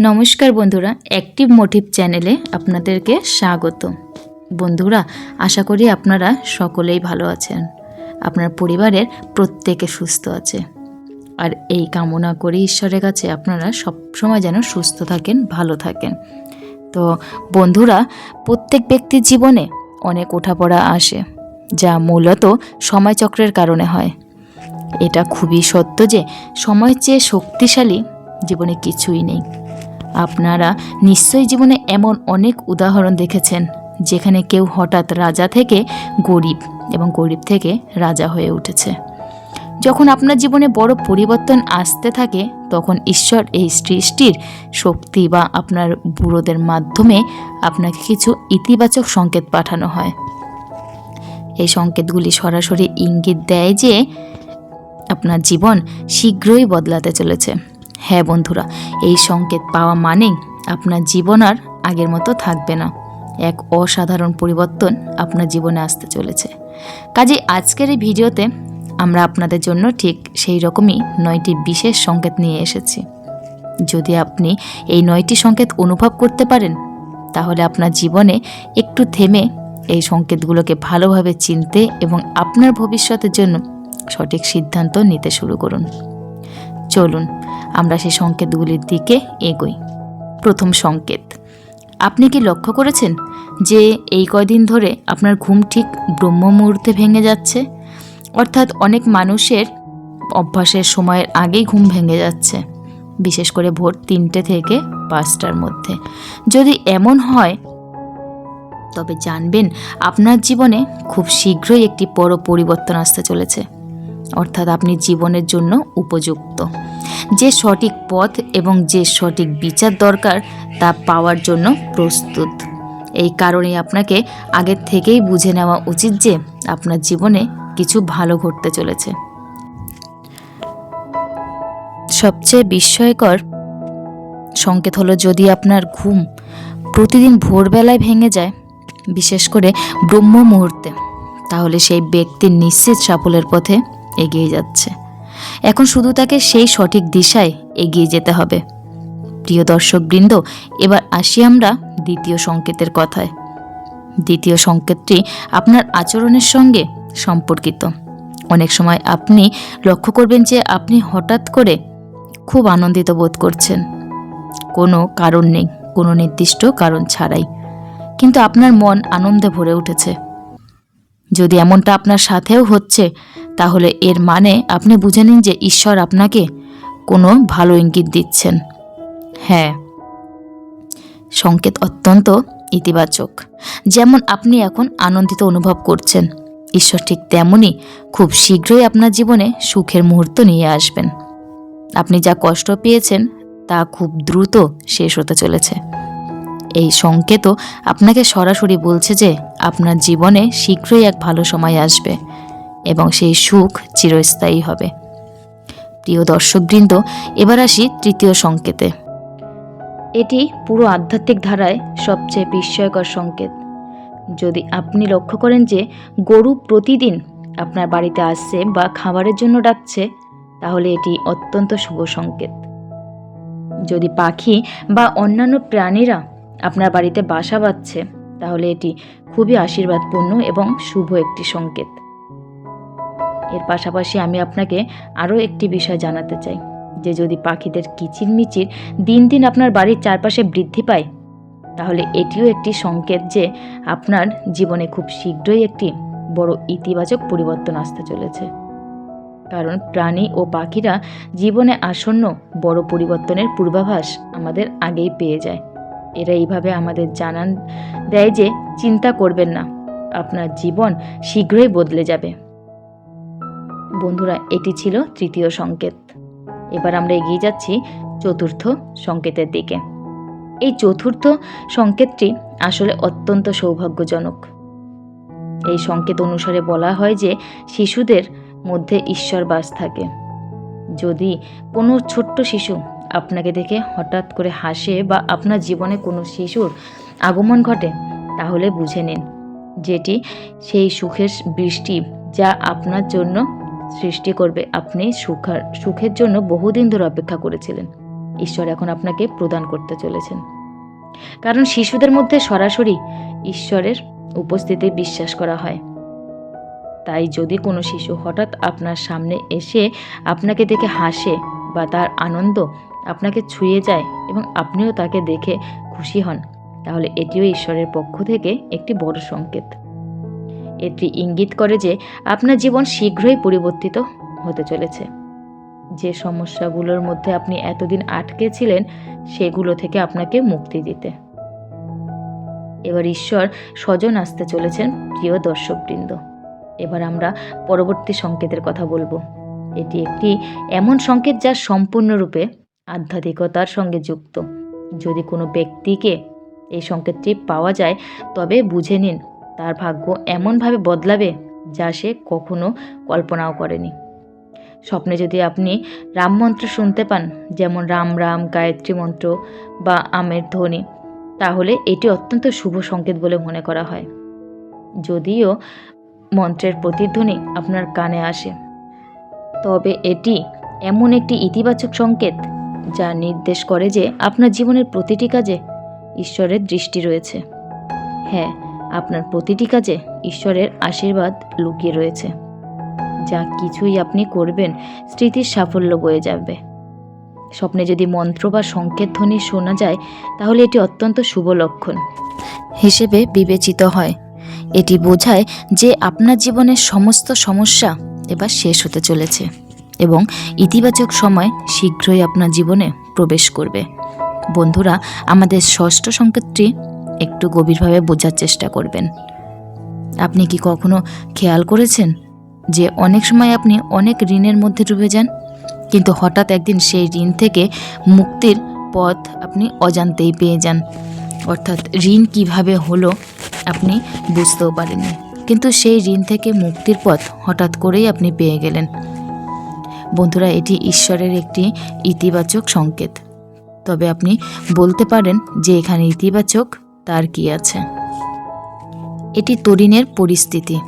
নমস্কার বন্ধুরা active motive চ্যানেলে আপনাদেরকে স্বাগত। বন্ধুরা, আশা করি আপনারা সকলেই ভালো আছেন। আপনার পরিবারের প্রত্যেকে সুস্থ আছে। আর এই কামনা করি ঈশ্বরের কাছে আপনারা সবসময় যেন সুস্থ থাকেন, ভালো থাকেন। তো বন্ধুরা, প্রত্যেক ব্যক্তির জীবনে অনেক ওঠাপড়া আসে, যা মূলত সময়চক্রের কারণে হয়। এটা খুবই সত্য যে, সময়ের চেয়ে শক্তিশালী জীবনে কিছুই নেই। আপনারা নিশ্চয়ই জীবনে এমন অনেক উদাহরণ দেখেছেন, যেখানে কেউ হঠাৎ রাজা থেকে গরিব এবং গরিব থেকে রাজা হয়ে উঠেছে। যখন আপনার জীবনে বড় পরিবর্তন আসতে থাকে, তখন ঈশ্বর এই সৃষ্টির শক্তি বা আপনার বুড়োদের মাধ্যমে আপনাকে কিছু ইতিবাচক সংকেত পাঠানো হয়। এই সংকেতগুলি সরাসরি ইঙ্গিত দেয় যে আপনার জীবন শীঘ্রই বদলাতে চলেছে। হ্যাঁ বন্ধুরা, এই সংকেত পাওয়া মানেই আপনার জীবন আর আগের মতো থাকবে না। এক অসাধারণ পরিবর্তন আপনার জীবনে আসতে চলেছে। কাজে আজকের এই ভিডিওতে আমরা আপনাদের জন্য ঠিক সেই রকমই নয়টি বিশেষ সংকেত নিয়ে এসেছি। যদি আপনি এই নয়টি সংকেত অনুভব করতে পারেন, তাহলে আপনার জীবনে একটু থেমে এই সংকেতগুলোকে ভালোভাবে চিনতে এবং আপনার ভবিষ্যতের জন্য সঠিক সিদ্ধান্ত নিতে শুরু করুন। চলুন, আমরা সেই সংকেতগুলির দিকে এগোই। প্রথম সংকেত। আপনি কি লক্ষ্য করেছেন যে এই কয়দিন ধরে আপনার ঘুম ঠিক ব্রহ্ম মুহূর্তে ভেঙে যাচ্ছে? অর্থাৎ অনেক মানুষের অভ্যাসের সময়ের আগেই ঘুম ভেঙে যাচ্ছে, বিশেষ করে ভোর তিনটে থেকে পাঁচটার মধ্যে। যদি এমন হয়, তবে জানবেন আপনার জীবনে খুব শীঘ্রই একটি বড় পরিবর্তন আসতে চলেছে। অর্থাৎ আপনি জীবনের জন্য উপযুক্ত। যে সঠিক পথ এবং যে সঠিক বিচার দরকার, তা পাওয়ার জন্য প্রস্তুত। এই কারণে আপনাকে আগের থেকেই বুঝে নেওয়া উচিত যে আপনার জীবনে কিছু ভালো ঘটতে চলেছে। সবচেয়ে বিস্ময়কর সংকেত হলো যদি আপনার ঘুম প্রতিদিন ভোরবেলায় ভেঙে যায়, বিশেষ করে ব্রহ্ম মুহূর্তে তাহলে সেই ব্যক্তির নিশ্চিত সাফল্যের পথে এগিয়ে যাচ্ছে। এখন শুধু তাকে সেই সঠিক দিশায় এগিয়ে যেতে হবে। প্রিয় দর্শকবৃন্দ, এবার আসি আমরা দ্বিতীয় সংকেতের কথায়। দ্বিতীয় সংকেতটি আপনার আচরণের সঙ্গে সম্পর্কিত। অনেক সময় আপনি লক্ষ্য করবেন যে আপনি হঠাৎ করে খুব আনন্দিত বোধ করছেন। কোনো কারণ নেই, কোনো নির্দিষ্ট কারণ ছাড়াই। কিন্তু আপনার মন আনন্দে ভরে উঠেছে। যদি এমনটা আপনার সাথেও হচ্ছে, তাহলে এর মানে আপনি বুঝে নিন যে ঈশ্বর আপনাকে কোনো ভালো ইঙ্গিত দিচ্ছেন। হ্যাঁ। সংকেত অত্যন্ত ইতিবাচক। যেমন আপনি এখন আনন্দিত অনুভব করছেন, ঈশ্বর ঠিক তেমনই খুব শীঘ্রই আপনার জীবনে সুখের মুহূর্ত নিয়ে আসবেন। আপনি যা কষ্ট পেয়েছেন, তা খুব দ্রুত শেষ হতে চলেছে। এই সংকেতও আপনাকে সরাসরি বলছে যে আপনার জীবনে শীঘ্রই এক ভালো সময় আসবে এবং সেই সুখ চিরস্থায়ী হবে। প্রিয় দর্শকবৃন্দ, এবার আসি তৃতীয় সংকেতে। এটি পুরো আধ্যাত্মিক ধারায় সবচেয়ে বিস্ময়কর সংকেত। যদি আপনি লক্ষ্য করেন যে গরু প্রতিদিন আপনার বাড়িতে আসছে বা খাবারের জন্য ডাকছে, তাহলে এটি অত্যন্ত শুভ সংকেত। যদি পাখি বা অন্যান্য প্রাণীরা আপনার বাড়িতে বাসা বাঁধছে, তাহলে এটি খুবই আশীর্বাদপূর্ণ এবং শুভ একটি সংকেত। এর পাশাপাশি আমি আপনাকে আরও একটি বিষয় জানাতে চাই, যে যদি পাখিদের কিচিরমিচির দিন দিন আপনার বাড়ির চারপাশে বৃদ্ধি পায়, তাহলে এটিও একটি সংকেত যে আপনার জীবনে খুব শীঘ্রই একটি বড় ইতিবাচক পরিবর্তন আসতে চলেছে। কারণ প্রাণী ও পাখিরা জীবনে আসন্ন বড় পরিবর্তনের পূর্বাভাস আমাদের আগেই পেয়ে যায়। এরা এইভাবে আমাদের জানান দেয় যে চিন্তা করবেন না, আপনার জীবন শীঘ্রই বদলে যাবে। বন্ধুরা, এটি ছিল তৃতীয় সংকেত। এবার আমরা এগিয়ে যাচ্ছি চতুর্থ সংকেতের দিকে। এই চতুর্থ সংকেতটি আসলে অত্যন্ত সৌভাগ্যজনক। এই সংকেত অনুসারে বলা হয় যে শিশুদের মধ্যে ঈশ্বর বাস থাকে। যদি কোনো ছোট্ট শিশু আপনাকে দেখে হঠাৎ করে হাসে বা আপনার জীবনে কোনো শিশুর আগমন ঘটে, তাহলে বুঝে নিন যেটি সেই সুখের বৃষ্টি যা আপনার জন্য সৃষ্টি করবে। আপনি সুখার, সুখের জন্য বহুদিন ধরে অপেক্ষা করেছিলেন। ঈশ্বর এখন আপনাকে প্রদান করতে চলেছেন। কারণ শিশুদের মধ্যে সরাসরি ঈশ্বরের উপস্থিতি বিশ্বাস করা হয়। তাই যদি কোনো শিশু হঠাৎ আপনার সামনে এসে আপনাকে দেখে হাসে বা তার আনন্দ আপনাকে ছুঁয়ে যায় এবং আপনিও তাকে দেখে খুশি হন, তাহলে এটিও ঈশ্বরের পক্ষ থেকে একটি বড় সংকেত। এটি ইঙ্গিত করে যে আপনার জীবন শীঘ্রই পরিবর্তিত হতে চলেছে। যে সমস্যাগুলোর মধ্যে আপনি এতদিন আটকে ছিলেন, সেগুলো থেকে আপনাকে মুক্তি দিতে। এবার ঈশ্বর স্বজন আসতে চলেছেন প্রিয় দর্শকবৃন্দ। এবার আমরা পরবর্তী সংকেতের কথা বলব। এটি একটি এমন সংকেত যা সম্পূর্ণরূপে আধ্যাত্মিকতার সঙ্গে যুক্ত। যদি কোনো ব্যক্তিকে এই সংকেতটি পাওয়া যায়, তবে বুঝে নিন তার ভাগ্য এমনভাবে বদলাবে যা সে কখনো কল্পনাও করেনি। স্বপ্নে যদি আপনি রাম মন্ত্র শুনতে পান, যেমন রাম রাম গায়ত্রী মন্ত্র বা আমের ধ্বনি, তাহলে এটি অত্যন্ত শুভ সংকেত বলে মনে করা হয়। যদিও মন্ত্রের প্রতিধ্বনি আপনার কানে আসে, তবে এটি এমন একটি ইতিবাচক সংকেত যা নির্দেশ করে যে আপনার জীবনের প্রতিটি কাজে ঈশ্বরের দৃষ্টি রয়েছে। হ্যাঁ আপনার প্রতিটি কাজে ঈশ্বরের আশীর্বাদ লুকিয়ে রয়েছে। যা কিছুই আপনি করবেন স্মৃতির সাফল্য বয়ে যাবে। স্বপ্নে যদি মন্ত্র বা সংকেত ধ্বনি শোনা যায়, তাহলে এটি অত্যন্ত শুভ লক্ষণ হিসেবে বিবেচিত হয়। এটি বোঝায় যে আপনার জীবনের সমস্ত সমস্যা এবার শেষ হতে চলেছে। এবং ইতিবাচক সময় শীঘ্রই আপনার জীবনে প্রবেশ করবে। বন্ধুরা, আমাদের ষষ্ঠ সংকেতটি একটু গভীরভাবে বোঝার চেষ্টা করবেন। আপনি কি কখনো খেয়াল করেছেন যে অনেক সময় আপনি অনেক ঋণের মধ্যে ডুবে যান? কিন্তু হঠাৎ একদিন সেই ঋণ থেকে মুক্তির পথ আপনি অজান্তেই পেয়ে যান। অর্থাৎ ঋণ কীভাবে হলো আপনি বুঝতেও পারেননি। কিন্তু সেই ঋণ থেকে মুক্তির পথ হঠাৎ করেই আপনি পেয়ে গেলেন। বন্ধুরা, এটি ঈশ্বরের একটি ইতিবাচক সংকেত। তবে আপনি বলতে পারেন যে এখানে ইতিবাচক তার কি আছে। এটি তরিনের পরিস্থিতি।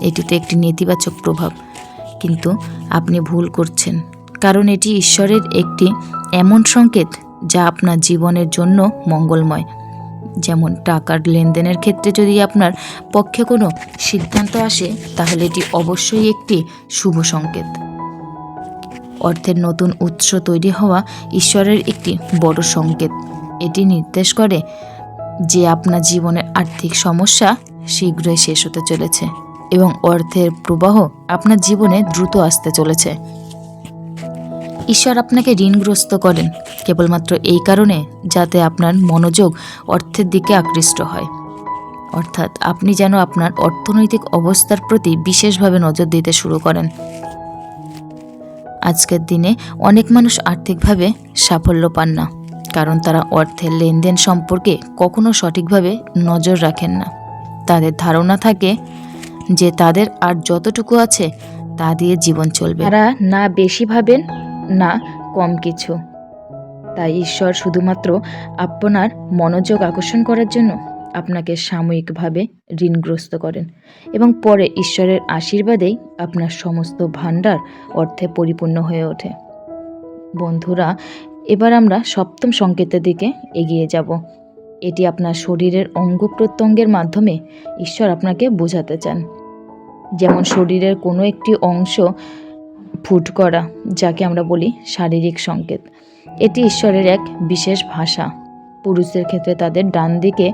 এটিতে একটি নেতিবাচক প্রভাব। কিন্তু আপনি ভুল করছেন। কারণ এটি ঈশ্বরের একটি এমন সংকেত যা আপনার জীবনের জন্য মঙ্গলময়। যেমন টাকার লেনদেনের ক্ষেত্রে যদি আপনার পক্ষে কোনো সিদ্ধান্ত আসে, তাহলে এটি অবশ্যই একটি শুভ সংকেত। অর্থের নতুন উৎস তৈরি হওয়া ঈশ্বরের একটি বড় সংকেত। এটি নির্দেশ করে যে আপনার জীবনের আর্থিক সমস্যা শীঘ্রই শেষ হতে চলেছে এবং অর্থের প্রবাহ আপনার জীবনে দ্রুত আসতে চলেছে। ঈশ্বর আপনাকে ঋণগ্রস্ত করেন কেবলমাত্র এই কারণে যাতে আপনার মনোযোগ অর্থের দিকে আকৃষ্ট হয়। অর্থাৎ আপনি যেন আপনার অর্থনৈতিক অবস্থার প্রতি বিশেষভাবে নজর দিতে শুরু করেন। আজকের দিনে অনেক মানুষ আর্থিকভাবে সাফল্য পান না, কারণ তারা অর্থের লেনদেন সম্পর্কে কখনো সঠিকভাবে নজর রাখেন না। তাদের ধারণা থাকে যে তাদের আর যতটুকু আছে তা দিয়ে জীবন চলবে। তারা না বেশি ভাবেন, না কম কিছু। তাই ঈশ্বর শুধুমাত্র আপনার মনোযোগ আকর্ষণ করার জন্য আপনাকে সাময়িকভাবে ঋণগ্রস্ত করেন এবং পরে ঈশ্বরের আশীর্বাদেই আপনার সমস্ত ভাণ্ডার অর্থে পরিপূর্ণ হয়ে ওঠে। বন্ধুরা, এবার আমরা সপ্তম সংকেতের দিকে এগিয়ে যাব। এটি আপনার শরীরের অঙ্গ প্রত্যঙ্গের মাধ্যমে ঈশ্বর আপনাকে বোঝাতে চান। যেমন শরীরের কোনো একটি অংশ ফুট করা, যাকে আমরা বলি শারীরিক সংকেত। এটি ঈশ্বরের এক বিশেষ ভাষা। পুরুষদের ক্ষেত্রে তাদের ডান দিকে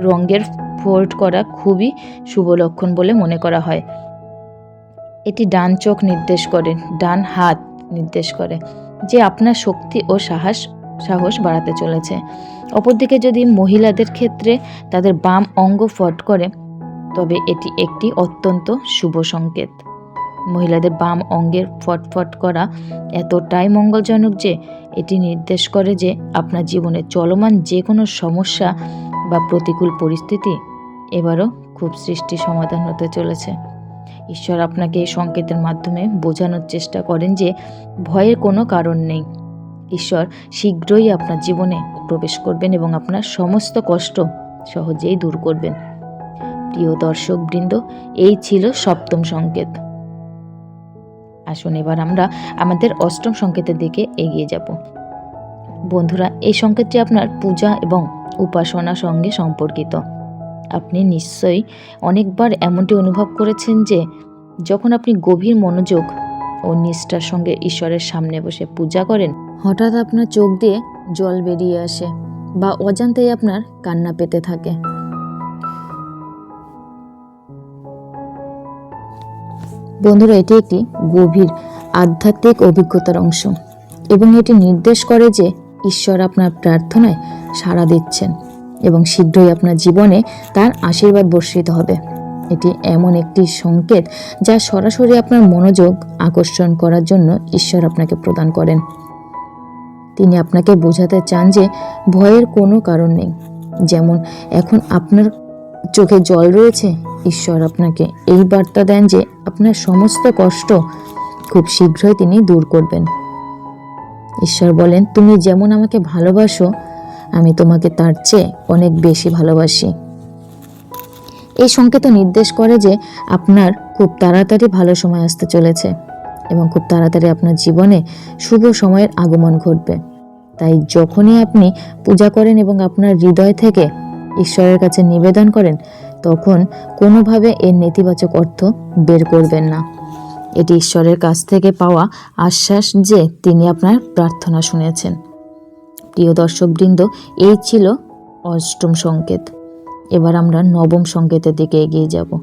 রঙের ফোল্ড করা খুবই শুভ লক্ষণ বলে মনে করা হয়। এটি ডান চোখ নির্দেশ করে, ডান হাত নির্দেশ করে, যে আপনার শক্তি ও সাহস সাহস বাড়াতে চলেছে। অপরদিকে যদি মহিলাদের ক্ষেত্রে তাদের বাম অঙ্গ ফট করে, তবে এটি একটি অত্যন্ত শুভ সংকেত। মহিলাদের বাম অঙ্গের ফটফট করা এতটাই মঙ্গলজনক যে, এটি নির্দেশ করে যে, আপনার জীবনে চলমান যে কোনো সমস্যা বা প্রতিকূল পরিস্থিতি এবারও খুব সৃষ্টি সমাধান হতে চলেছে। ঈশ্বর আপনাকে এই সংকেতের মাধ্যমে বোঝানোর চেষ্টা করেন যে ভয়ের কোনো কারণ নেই। ঈশ্বর শীঘ্রই আপনার জীবনে প্রবেশ করবেন এবং আপনার সমস্ত কষ্ট সহজেই দূর করবেন। প্রিয় দর্শক বৃন্দ এই ছিল সপ্তম সংকেত। আসুন এবার আমরা আমাদের অষ্টম সংকেতের দিকে এগিয়ে যাব। বন্ধুরা, এই সংকেতটি আপনার পূজা এবং উপাসনা সঙ্গে সম্পর্কিত। আপনি নিশ্চয়ই অনেকবার এমনটি অনুভব করেছেন যে, যখন আপনি গভীর মনোযোগ ও নিষ্ঠার সঙ্গে ঈশ্বরের সামনে বসে পূজা করেন, হঠাৎ আপনার চোখ দিয়ে জল বেরিয়ে আসে বা অজান্তেই আপনার কান্না পেতে থাকে। বন্ধুরা, এটি একটি গভীর আধ্যাত্মিক অভিজ্ঞতার অংশ এবং এটি নির্দেশ করে যে ঈশ্বর আপনার প্রার্থনায় সাড়া দিচ্ছেন এবং শীঘ্রই আপনার জীবনে তার আশীর্বাদ বর্ষিত হবে। এটি এমন একটি সংকেত যা সরাসরি আপনার মনোযোগ আকর্ষণ করার জন্য ঈশ্বর আপনাকে প্রদান করেন। তিনি আপনাকে বোঝাতে চান যে ভয়ের কোনো কারণ নেই। যেমন, এখন আপনার চোখে জল রয়েছে, ঈশ্বর আপনাকে এই বার্তা দেন যে আপনার সমস্ত কষ্ট খুব শীঘ্রই তিনি দূর করবেন। ঈশ্বর বলেন, তুমি যেমন আমাকে ভালোবাসো, আমি তোমাকে তার চেয়ে অনেক বেশি ভালোবাসি। এই সংকেত নির্দেশ করে যে আপনার খুব তাড়াতাড়ি ভালো সময় আসতে চলেছে এবং খুব তাড়াতাড়ি আপনার জীবনে শুভ সময়ের আগমন ঘটবে। তাই যখনই আপনি পূজা করেন এবং আপনার হৃদয় থেকে ঈশ্বরের কাছে নিবেদন করেন, তখন কোনোভাবে এর নেতিবাচক অর্থ বের করবেন না। এটি ঈশ্বরের কাছ থেকে পাওয়া আশ্বাস যে তিনি আপনার প্রার্থনা শুনেছেন। প্রিয় দর্শকবৃন্দ, এই ছিল অষ্টম সংকেত। এবার আমরা নবম সংকেতের দিকে এগিয়ে যাব।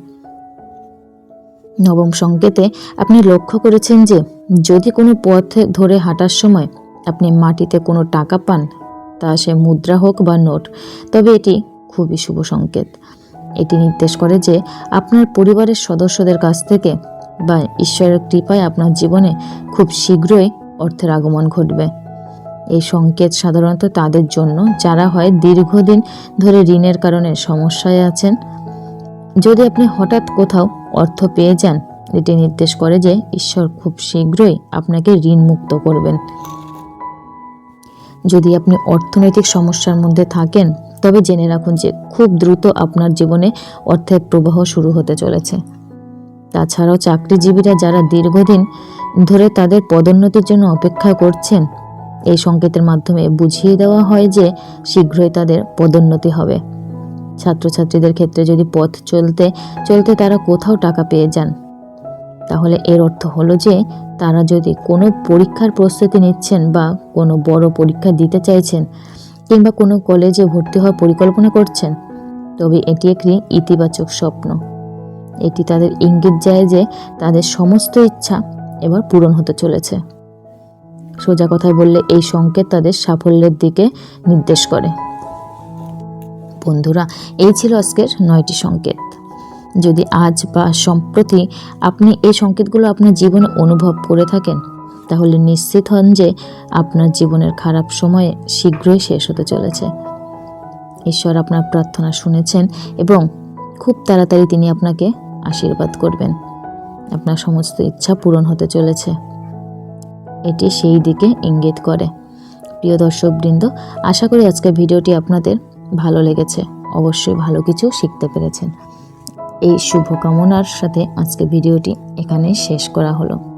নবম সংকেতে আপনি লক্ষ্য করেছেন যে, যদি কোনো পথে ধরে হাঁটার সময় আপনি মাটিতে কোনো টাকা পান, তা সে মুদ্রা হোক বা নোট, তবে এটি খুবই শুভ সংকেত। এটি নির্দেশ করে যে, আপনার পরিবারের সদস্যদের কাছ থেকে বা ঈশ্বরের কৃপায় আপনার জীবনে খুব শীঘ্রই অর্থের আগমন ঘটবে। এই সংকেত সাধারণত তাদের জন্য, যারা হয় দীর্ঘদিন ধরে ঋণের কারণে সমস্যায় আছেন। যদি আপনি হঠাৎ কোথাও অর্থ পেয়ে যান, এটি নির্দেশ করে যে ঈশ্বর খুব শীঘ্রই আপনাকে ঋণ মুক্ত করবেন। যদি আপনি অর্থনৈতিক সমস্যার মধ্যে থাকেন, তবে জেনে রাখুন যে খুব দ্রুত আপনার জীবনে অর্থের প্রবাহ শুরু হতে চলেছে। তাছাড়াও চাকরিজীবীরা যারা দীর্ঘদিন ধরে তাদের পদোন্নতির জন্য অপেক্ষা করছেন, এই সংকেতের মাধ্যমে বুঝিয়ে দেওয়া হয় যে শীঘ্রই তাদের পদোন্নতি হবে। ছাত্রছাত্রীদের ক্ষেত্রে যদি পথ চলতে চলতে তারা কোথাও টাকা পেয়ে যান, তাহলে এর অর্থ হলো যে তারা যদি কোনো পরীক্ষার প্রস্তুতি নিচ্ছেন বা কোনো বড় পরীক্ষা দিতে চাইছেন কিংবা কোনো কলেজে ভর্তি হওয়ার পরিকল্পনা করছেন, তবে এটি একটি ইতিবাচক স্বপ্ন। এটি তাদের ইঙ্গিত যায় যে তাদের সমস্ত ইচ্ছা এবার পূরণ হতে চলেছে। সোজা কথায় বললে এই সংকেত তাদের সাফল্যের দিকে নির্দেশ করে। বন্ধুরা, এই ছিল আজকের নয়টি সংকেত। যদি আজ বা সম্প্রতি আপনি এই সংকেতগুলো আপনার জীবনে অনুভব করে থাকেন, তাহলে নিশ্চিত হন যে আপনার জীবনের খারাপ সময়ে শীঘ্রই শেষ হতে চলেছে। ঈশ্বর আপনার প্রার্থনা শুনেছেন এবং খুব তাড়াতাড়ি তিনি আপনাকে আশীর্বাদ করবেন। আপনার সমস্ত ইচ্ছা পূরণ হতে চলেছে। এটি সেই দিকে ইঙ্গিত করে। প্রিয় দর্শকবৃন্দ, আশা করি আজকের ভিডিওটি আপনাদের ভালো লেগেছে। অবশ্যই ভালো কিছু শিখতে পেরেছেন। এই শুভকামনার সাথে আজকে ভিডিওটি এখানে শেষ করা হলো।